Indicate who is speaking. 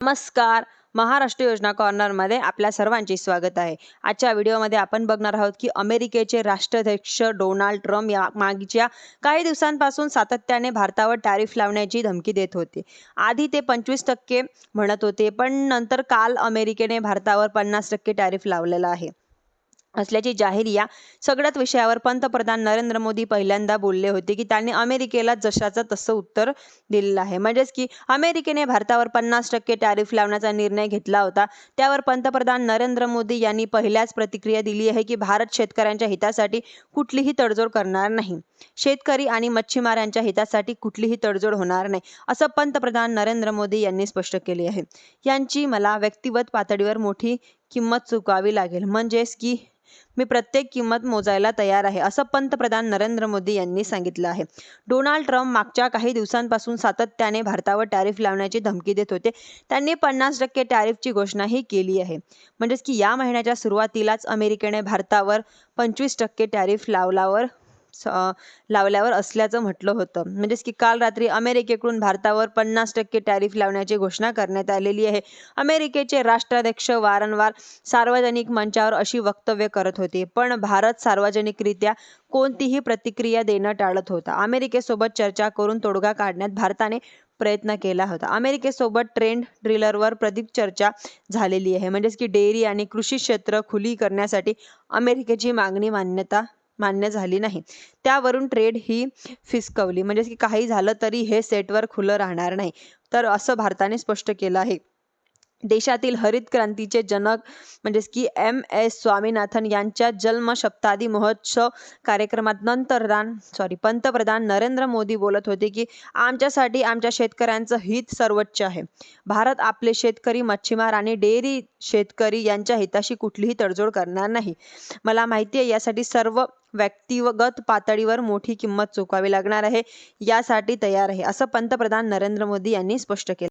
Speaker 1: नमस्कार. महाराष्ट्र योजना कॉर्नरमध्ये आपल्या सर्वांचे स्वागत आहे. आजच्या व्हिडिओमध्ये आपण बघणार आहोत की अमेरिकेचे राष्ट्राध्यक्ष डोनाल्ड ट्रम्प या मागच्या काही दिवसांपासून सातत्याने भारतावर टॅरिफ लावण्याची धमकी देत होते. आधी ते पंचवीस टक्के म्हणत होते पण नंतर काल अमेरिकेने भारतावर पन्नास टक्के टॅरिफ लावलेला आहे. असल्याची जाहीर या सगळ्याच विषयावर पंतप्रधान नरेंद्र मोदी पहिल्यांदा बोलले होते की त्यांनी अमेरिकेला जशाचं तसं उत्तर दिलेलं आहे. म्हणजेच की अमेरिकेने भारतावर पन्नास टक्के टॅरिफ लावण्याचा निर्णय घेतला होता. त्यावर पंतप्रधान नरेंद्र मोदी यांनी पहिल्याच प्रतिक्रिया दिली आहे की भारत शेतकऱ्यांच्या हितासाठी कुठलीही तडजोड करणार नाही. शेतकरी आणि मच्छीमारांच्या हितासाठी कुठलीही तडजोड होणार नाही असं पंतप्रधान नरेंद्र मोदी यांनी स्पष्ट केले आहे. यांची मला व्यक्तिगत पातळीवर मोठी किंमत चुकावी लागेल. म्हणजेच की मी प्रत्येक किंमत मोजायला तयार आहे असं पंतप्रधान नरेंद्र मोदी यांनी सांगितलं आहे. डोनाल्ड ट्रम्प मागच्या काही दिवसांपासून सातत्याने भारतावर टॅरिफ लावण्याची धमकी देत होते. त्यांनी पन्नास टक्के टॅरिफची घोषणाही केली आहे. म्हणजेच की या महिन्याच्या सुरुवातीलाच अमेरिकेने भारतावर पंचवीस टक्के टॅरिफ लावल्यावर लावल्यावर असल्याचं म्हटलं होतं. म्हणजेच की काल रात्री अमेरिकेकडून भारतावर पन्नास टक्के टॅरिफ लावण्याची घोषणा करण्यात आलेली आहे. अमेरिकेचे राष्ट्राध्यक्ष वारंवार सार्वजनिक मंचावर अशी वक्तव्य करत होते. पण भारत सार्वजनिकरित्या कोणतीही प्रतिक्रिया देणं टाळत होता. अमेरिकेसोबत चर्चा करून तोडगा काढण्यात भारताने प्रयत्न केला होता. अमेरिकेसोबत ट्रेंड ड्रिलरवर प्रदीप चर्चा झालेली आहे. म्हणजेच की डेअरी आणि कृषी क्षेत्र खुली करण्यासाठी अमेरिकेची मागणी मान्यता मान्य झाली नाही. त्यावरून ट्रेड ही फिसकवली. म्हणजे की काही झालं तरी हे सेटवर खुलं राहणार नाही. तर असं भारताने स्पष्ट केलं आहे. देशातील हरित क्रांतीचे जनक म्हणजेच की एम एस स्वामीनाथन यांच्या जन्मशताब्दी महोत्सव कार्यक्रमात नंतरदान सॉरी पंतप्रधान नरेंद्र मोदी बोलत होते की आमच्यासाठी आमच्या शेतकऱ्यांचं हित सर्वोच्च आहे. भारत आपले शेतकरी मच्छीमार आणि डेअरी शेतकरी यांच्या हिताशी कुठलीही तडजोड करणार नाही. मला माहिती आहे यासाठी सर्व व्यक्तिगत पातळीवर मोठी किंमत चुकावी लागणार आहे. यासाठी तयार आहे असं पंतप्रधान नरेंद्र मोदी यांनी स्पष्ट केलं.